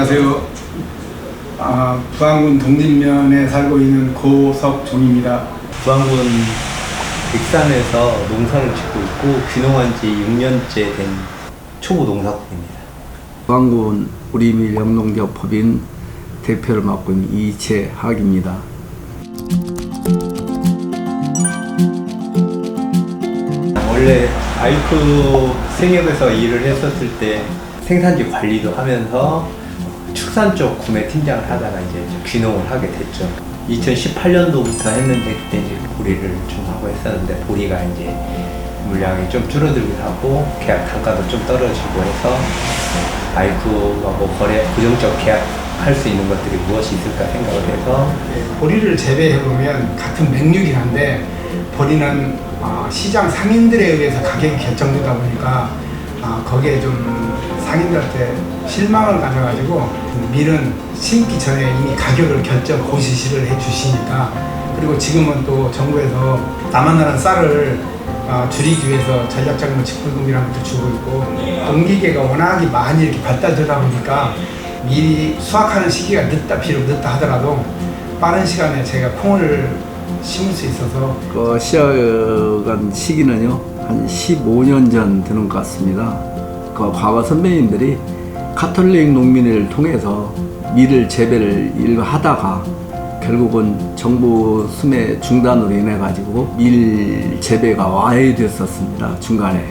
안녕하세요. 아, 부안군 동진면에 살고 있는 고석종입니다. 부안군 익산에서 농사를 짓고 있고 귀농한 지 6년째 된 초보 농사꾼입니다. 부안군 우리밀 영농기업 법인 대표를 맡고 있는 이채학입니다. 원래 아이크 생협에서 일을 했었을 때 생산지 관리도 하면서 축산 쪽 구매 팀장을 하다가 이제 귀농을 하게 됐죠. 2018년도부터 했는데 그때 이제 보리를 좀 하고 했었는데 보리가 이제 물량이 좀 줄어들기도 하고 계약 단가도 좀 떨어지고 해서 아이크하고 거래 고정적 계약할 수 있는 것들이 무엇이 있을까 생각을 해서 보리를 재배해 보면 같은 맥류긴 한데 보리는 아, 시장 상인들에 의해서 가격이 결정되다 보니까 아, 거기에 좀 상인들한테 실망을 가져가지고 밀은 심기 전에 이미 가격을 결정 고시시를 해주시니까 그리고 지금은 또 정부에서 남한나라 쌀을 아, 줄이기 위해서 전략자금 직불금이라는 것도 주고 있고 농기계가 워낙에 많이 이렇게 발달되다 보니까 미리 수확하는 시기가 늦다 비록 늦다 하더라도 빠른 시간에 제가 콩을 심을 수 있어서 그 시작한 시기는요 한 15년 전 되는 것 같습니다. 그 과거 선배님들이 카톨릭 농민을 통해서 밀을 재배를 일부 하다가 결국은 정부 수매 중단으로 인해 가지고 밀 재배가 와해됐었습니다 중간에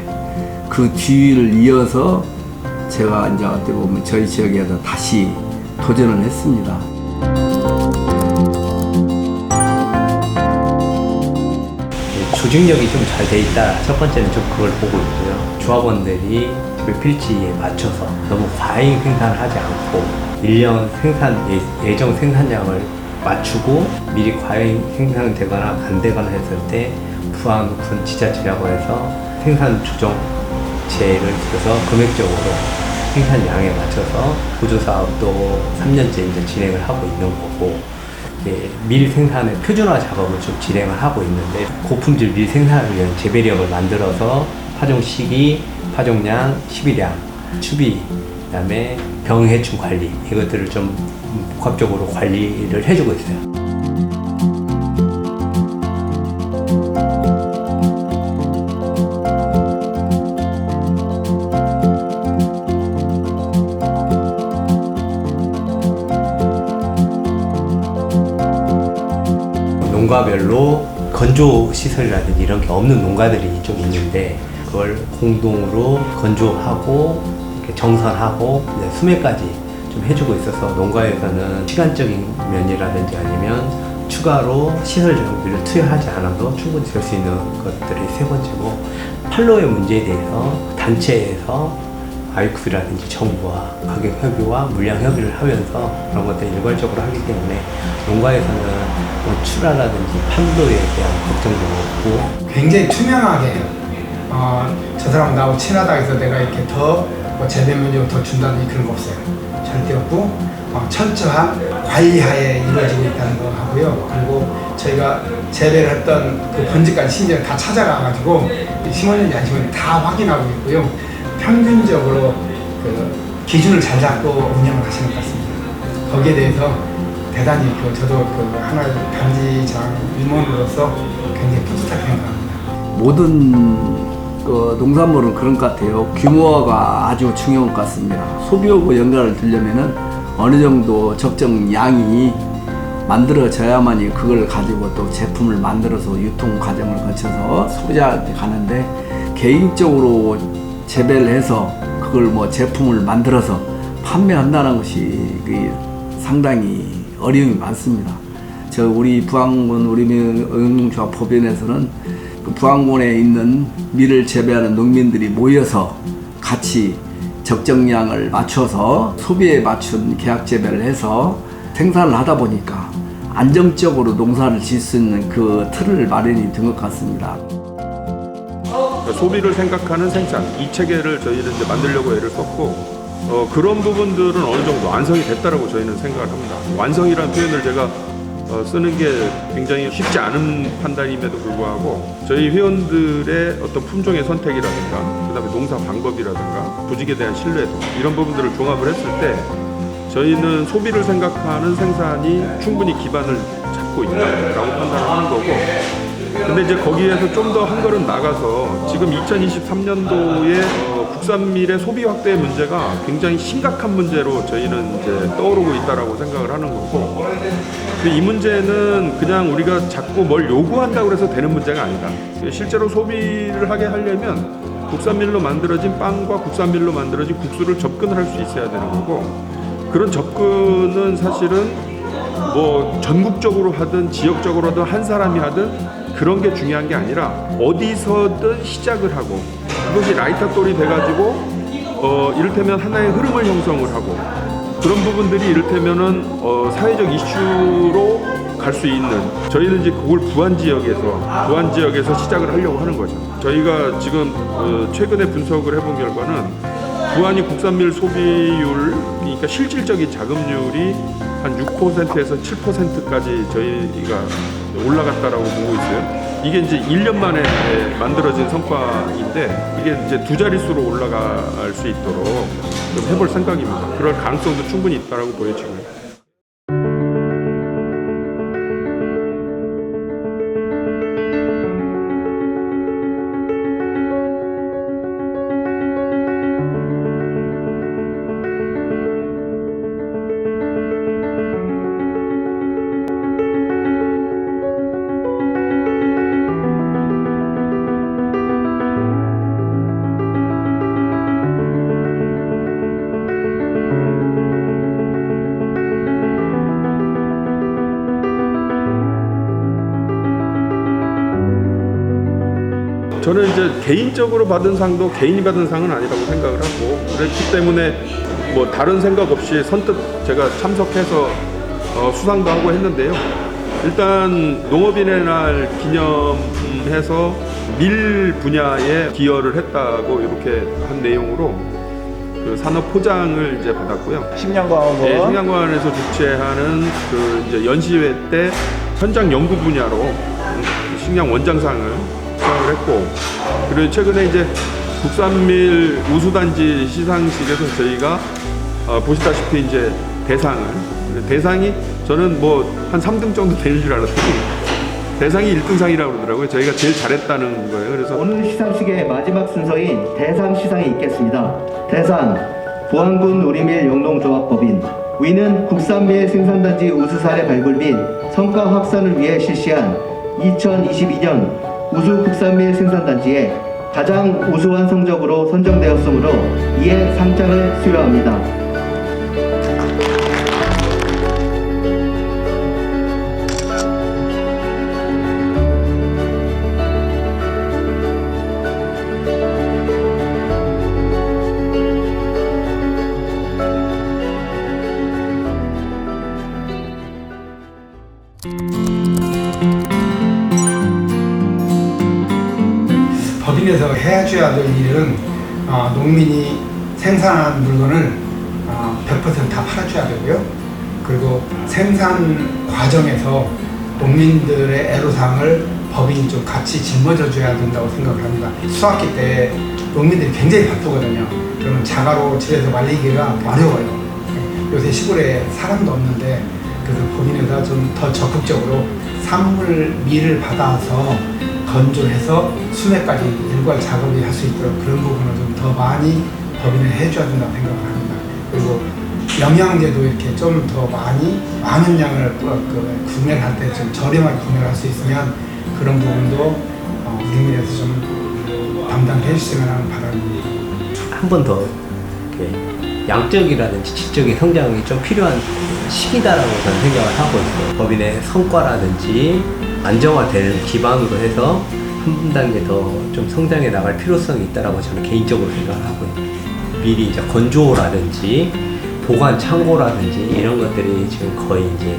그 뒤를 이어서 제가 이제 어떻게 보면 저희 지역에서 다시 도전을 했습니다. 조직력이 좀 잘 돼 있다. 첫 번째는 좀 그걸 보고 있고요. 조합원들이 그 필지에 맞춰서 너무 과잉 생산을 하지 않고 1년 생산 예- 예정 생산량을 맞추고 미리 과잉 생산되거나 안 되거나 했을 때 부안군 지자체라고 해서 생산 조정 제를 들여서 금액적으로 생산량에 맞춰서 보조 사업도 3년째 이제 진행을 하고 있는 거고 이제 밀 생산의 표준화 작업을 좀 진행을 하고 있는데 고품질 밀 생산을 위한 재배력을 만들어서 파종 시기, 파종량, 시비량, 추비, 그다음에 병해충 관리 이것들을 좀 복합적으로 관리를 해주고 있어요. 농가별로 건조 시설이라든지 이런 게 없는 농가들이 좀 있는데 그걸 공동으로 건조하고 이제 수매까지 좀 해주고 있어서 농가에서는 시간적인 면이라든지 아니면 추가로 시설 정비를 투여하지 않아도 충분히 될 수 있는 것들이 세 번째고 판로의 문제에 대해서 단체에서 아이쿠라든지 정부와 가격 협의와 물량 협의를 하면서 그런 것들을 일괄적으로 하기 때문에 농가에서는 뭐 출하라든지 판로에 대한 걱정도 없고 굉장히 투명하게 어, 저 사람 나하고 친하다 해서 내가 이렇게 더뭐 면적을 더 준다든지 그런 거 없어요. 절대 없고 어, 철저한 관리하에 이루어지고 있다는 거 하고요. 그리고 저희가 재배를 했던 그 번지까지 심지어 다 찾아가가지고 심었는지 안 심었는지 다 확인하고 있고요. 평균적으로 그 기준을 잘 잡고 운영을 하시는 것 같습니다. 거기에 대해서 대단히 그 저도 그 하나의 단지장 임원으로서 굉장히 뿌듯하게 생각합니다. 모든 그 농산물은 그런 것 같아요. 규모가 아주 중요한 것 같습니다. 소비하고 연관을 들려면은 어느 정도 적정 양이 만들어져야만이 그걸 가지고 또 제품을 만들어서 유통 과정을 거쳐서 소비자한테 가는데 개인적으로 재배를 해서 그걸 뭐 제품을 만들어서 판매한다는 것이 상당히 어려움이 많습니다. 저 우리 부안군 우리 응용조합 법인에서는 그 부안군에 있는 밀을 재배하는 농민들이 모여서 같이 적정량을 맞춰서 소비에 맞춘 계약 재배를 해서 생산을 하다 보니까 안정적으로 농사를 지을 수 있는 그 틀을 마련이 된 것 같습니다. 소비를 생각하는 생산 이 체계를 저희는 이제 만들려고 애를 썼고 어, 그런 부분들은 어느 정도 완성이 됐다라고 저희는 생각을 합니다. 완성이라는 표현을 제가 어, 쓰는 게 굉장히 쉽지 않은 판단임에도 불구하고 저희 회원들의 어떤 품종의 선택이라든가 그다음에 농사 방법이라든가 부직에 대한 신뢰도 이런 부분들을 종합을 했을 때 저희는 소비를 생각하는 생산이 충분히 기반을 잡고 있다라고 판단하는 거고 근데 이제 거기에서 좀 더 한 걸음 나가서 지금 2023년도에 어, 국산밀의 소비 확대 문제가 굉장히 심각한 문제로 저희는 이제 떠오르고 있다라고 생각을 하는 거고 근데 이 문제는 그냥 우리가 자꾸 뭘 요구한다고 해서 되는 문제가 아니다. 실제로 소비를 하게 하려면 국산밀로 만들어진 빵과 국산밀로 만들어진 국수를 접근을 할 수 있어야 되는 거고 그런 접근은 사실은 뭐 전국적으로 하든 지역적으로 하든 한 사람이 하든 그런 게 중요한 게 아니라 어디서든 시작을 하고 그것이 라이터돌이 돼가지고 어 이를테면 하나의 흐름을 형성을 하고 그런 부분들이 이를테면은 어 사회적 이슈로 갈 수 있는 저희는 이제 그걸 부안 지역에서 부안 지역에서 시작을 하려고 하는 거죠. 저희가 지금 어 최근에 분석을 해본 결과는 부안이 국산밀 소비율 그러니까 실질적인 자금률이 한 6%에서 7%까지 저희가 올라갔다라고 보고 있어요. 이게 이제 1년 만에 만들어진 성과인데 이게 이제 두 자릿수로 올라갈 수 있도록 좀 해볼 생각입니다. 그럴 가능성도 충분히 있다라고 보여지고요. 저는 이제 개인적으로 받은 상도 개인이 받은 상은 아니라고 생각을 하고 그렇기 때문에 뭐 다른 생각 없이 선뜻 제가 참석해서 어, 수상도 하고 했는데요. 일단 농업인의 날 기념해서 밀 분야에 기여를 했다고 이렇게 한 내용으로 그 산업 포장을 이제 받았고요. 식량과학원 네, 식량관에서 주최하는 그 이제 연시회 때 현장 연구 분야로 음, 식량 원장상을 수상을 했고 그리고 최근에 이제 국산밀 우수단지 시상식에서 저희가 어, 보시다시피 이제 대상을 대상이 저는 뭐 한 3등 정도 되는 줄 알았더니 대상이 1등상이라고 그러더라고요. 저희가 제일 잘했다는 거예요. 그래서 오늘 시상식의 마지막 순서인 대상 시상이 있겠습니다. 대상 보안군 우리밀 영농조합법인 위는 국산밀 생산단지 우수 사례 발굴 및 성과 확산을 위해 실시한 2022년 우수 국산밀 생산단지의 가장 우수한 성적으로 선정되었으므로 이에 상장을 수여합니다. 법인에서 해줘야 될 일은 어, 농민이 생산한 물건을 어, 100%다 팔아줘야 되고요. 그리고 생산 과정에서 농민들의 애로사항을 법인이 좀 같이 짊어져 줘야 된다고 생각을 합니다. 수확기 때 농민들이 굉장히 바쁘거든요. 그러면 자가로 집에서 말리기가 어려워요. 요새 시골에 사람도 없는데 그래서 법인에서 좀 더 적극적으로 산물 밀을 받아서 건조해서 수매까지 일괄 작업이 할 수 있도록 그런 부분을 좀 더 많이 법인을 해줘야 된다고 생각을 합니다. 그리고 영양제도 이렇게 좀 더 많이 많은 양을 그, 그 구매를 할 때 좀 저렴하게 구매를 할 수 있으면 그런 부분도 어, 우리 밀에서 좀 담당해 주시면 하는 바람입니다. 한 번 더 양적이라든지 질적인 성장이 좀 필요한 시기다라고 저는 생각을 하고 있어요. 법인의 성과라든지 안정화되는 기반으로 해서 한 단계 더 좀 성장해 나갈 필요성이 있다라고 저는 개인적으로 생각을 하고 있어요. 미리 이제 건조라든지 보관 창고라든지 이런 것들이 지금 거의 이제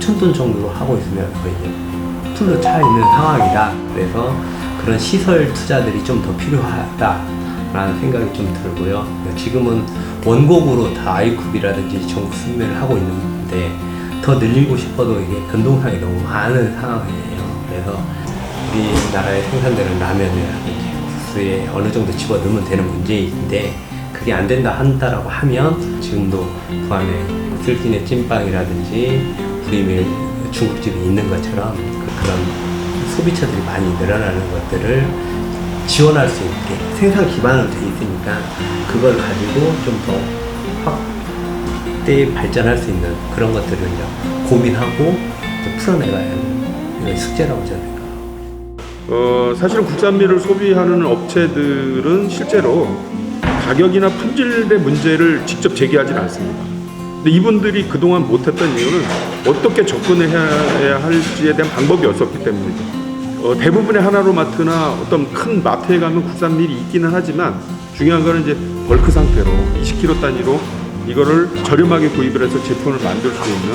3천 톤 정도로 하고 있으면 거의 이제 풀로 차 있는 상황이다. 그래서 그런 시설 투자들이 좀 더 필요하다라는 생각이 좀 들고요. 지금은 원곡으로 다 아이쿱이라든지 전국 수매를 하고 있는데 더 늘리고 싶어도 이게 변동상이 너무 많은 상황이에요. 그래서 우리나라에 생산되는 라면이라든지 국수에 어느 정도 집어넣으면 되는 문제인데 그게 안 된다 한다라고 하면 지금도 부안에 들기네 찐빵이라든지 우리밀 중국집이 있는 것처럼 그- 그런 소비처들이 많이 늘어나는 것들을 지원할 수 있게 생산 기반은 돼 있으니까 그걸 가지고 좀 더 확대 발전할 수 있는 그런 것들을 이제 고민하고 이제 풀어내가야 하는 숙제라고 저는 생각합니다. 어, 사실은 국산밀을 소비하는 업체들은 실제로 가격이나 품질의 문제를 직접 제기하지는 않습니다. 근데 이분들이 그동안 못했던 이유는 어떻게 접근을 해야 할지에 대한 방법이 없었기 때문이죠. 어, 대부분의 하나로마트나 어떤 큰 마트에 가면 국산밀이 있기는 하지만 중요한 거는 이제 벌크 상태로 20kg 단위로 이거를 저렴하게 구입을 해서 제품을 만들 수 있는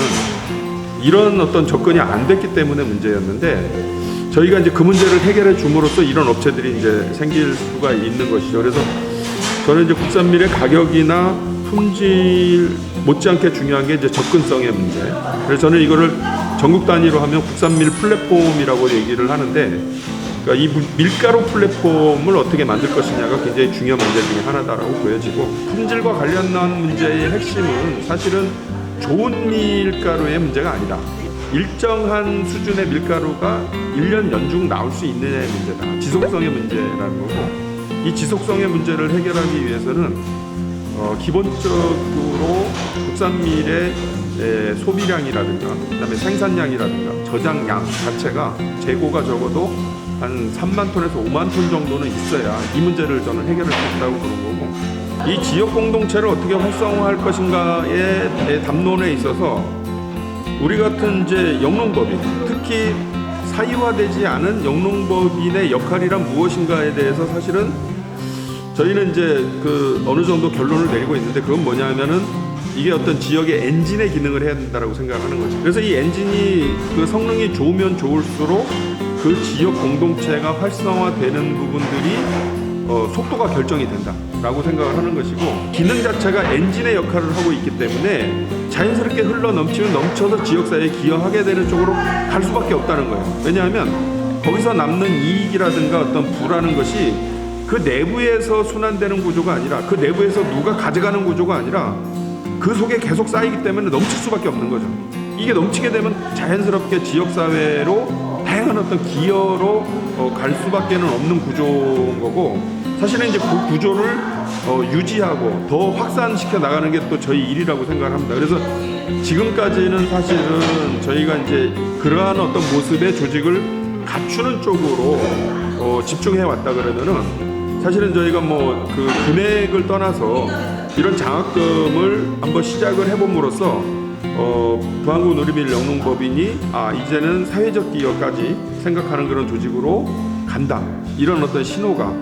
이런 어떤 접근이 안 됐기 때문에 문제였는데 저희가 이제 그 문제를 해결해 줌으로써 이런 업체들이 이제 생길 수가 있는 것이죠. 그래서 저는 이제 국산 밀의 가격이나 품질 못지않게 중요한 게 이제 접근성의 문제. 그래서 저는 이거를 전국 단위로 하면 국산밀 플랫폼이라고 얘기를 하는데 그러니까 이 물- 밀가루 플랫폼을 어떻게 만들 것이냐가 굉장히 중요한 문제 중에 하나다라고 보여지고 품질과 관련한 문제의 핵심은 사실은 좋은 밀가루의 문제가 아니다. 일정한 수준의 밀가루가 1년 연중 나올 수 있느냐의 문제다. 지속성의 문제라는 거고 이 지속성의 문제를 해결하기 위해서는 어, 기본적으로 국산 밀의 에, 소비량이라든가 그다음에 생산량이라든가 저장량 자체가 재고가 적어도 한 3만 톤에서 5만 톤 정도는 있어야 이 문제를 저는 해결할 수 있다고 보는 거고 이 지역 공동체를 어떻게 활성화할 것인가의 에, 담론에 있어서 우리 같은 이제 영농법인 특히 사유화되지 않은 영농법인의 역할이란 무엇인가에 대해서 사실은 저희는 이제 그 어느 정도 결론을 내리고 있는데 그건 뭐냐면은 이게 어떤 지역의 엔진의 기능을 해야 된다라고 생각하는 거죠. 그래서 이 엔진이 그 성능이 좋으면 좋을수록 그 지역 공동체가 활성화되는 부분들이 어, 속도가 결정이 된다라고 생각을 하는 것이고 기능 자체가 엔진의 역할을 하고 있기 때문에 자연스럽게 흘러 넘치면 넘쳐서 지역사회에 기여하게 되는 쪽으로 갈 수밖에 없다는 거예요. 왜냐하면 거기서 남는 이익이라든가 어떤 부라는 것이 그 내부에서 순환되는 구조가 아니라 그 내부에서 누가 가져가는 구조가 아니라 그 속에 계속 쌓이기 때문에 넘칠 수밖에 없는 거죠. 이게 넘치게 되면 자연스럽게 지역 사회로 다양한 어떤 기여로 어, 갈 수밖에는 없는 구조인 거고 사실은 이제 그 구조를 어, 유지하고 더 확산시켜 나가는 게 또 저희 일이라고 생각을 합니다. 그래서 지금까지는 사실은 저희가 이제 그러한 어떤 모습의 조직을 갖추는 쪽으로 어, 집중해 왔다 그러면은 사실은 저희가 뭐 그 금액을 떠나서 이런 장학금을 한번 시작을 해봄으로써 어, 부안구 누리밀 영농법인이 아 이제는 사회적 기여까지 생각하는 그런 조직으로 간다 이런 어떤 신호가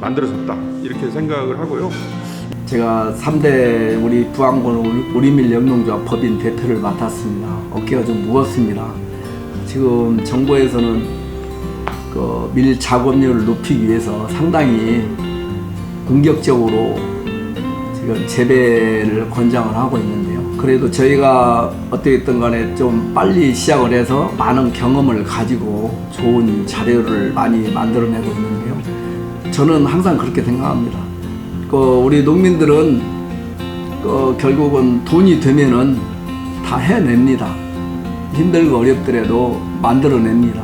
만들어졌다 이렇게 생각을 하고요. 제가 3대 우리 부안군 우리밀 영농조합 법인 대표를 맡았습니다. 어깨가 좀 무겁습니다. 지금 정부에서는 그 밀 작업률을 높이기 위해서 상당히 공격적으로 지금 재배를 권장을 하고 있는데요. 그래도 저희가 어떻게든 간에 좀 빨리 시작을 해서 많은 경험을 가지고 좋은 자료를 많이 만들어내고 있는데요. 저는 항상 그렇게 생각합니다. 그 우리 농민들은 그 결국은 돈이 되면은 다 해냅니다. 힘들고 어렵더라도 만들어냅니다.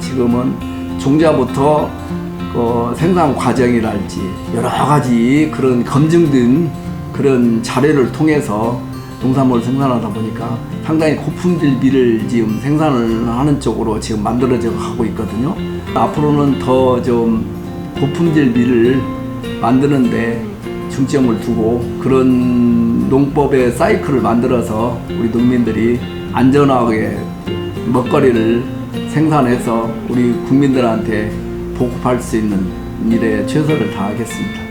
지금은 종자부터 그 생산 과정이랄지 여러 가지 그런 검증된 그런 자료를 통해서 농산물을 생산하다 보니까 상당히 고품질 밀을 지금 생산을 하는 쪽으로 지금 만들어져 가고 있거든요. 앞으로는 더 좀 고품질 밀을 만드는데 중점을 두고 그런 농법의 사이클을 만들어서 우리 농민들이 안전하게 먹거리를 생산해서 우리 국민들한테 보급할 수 있는 일에 최선을 다하겠습니다.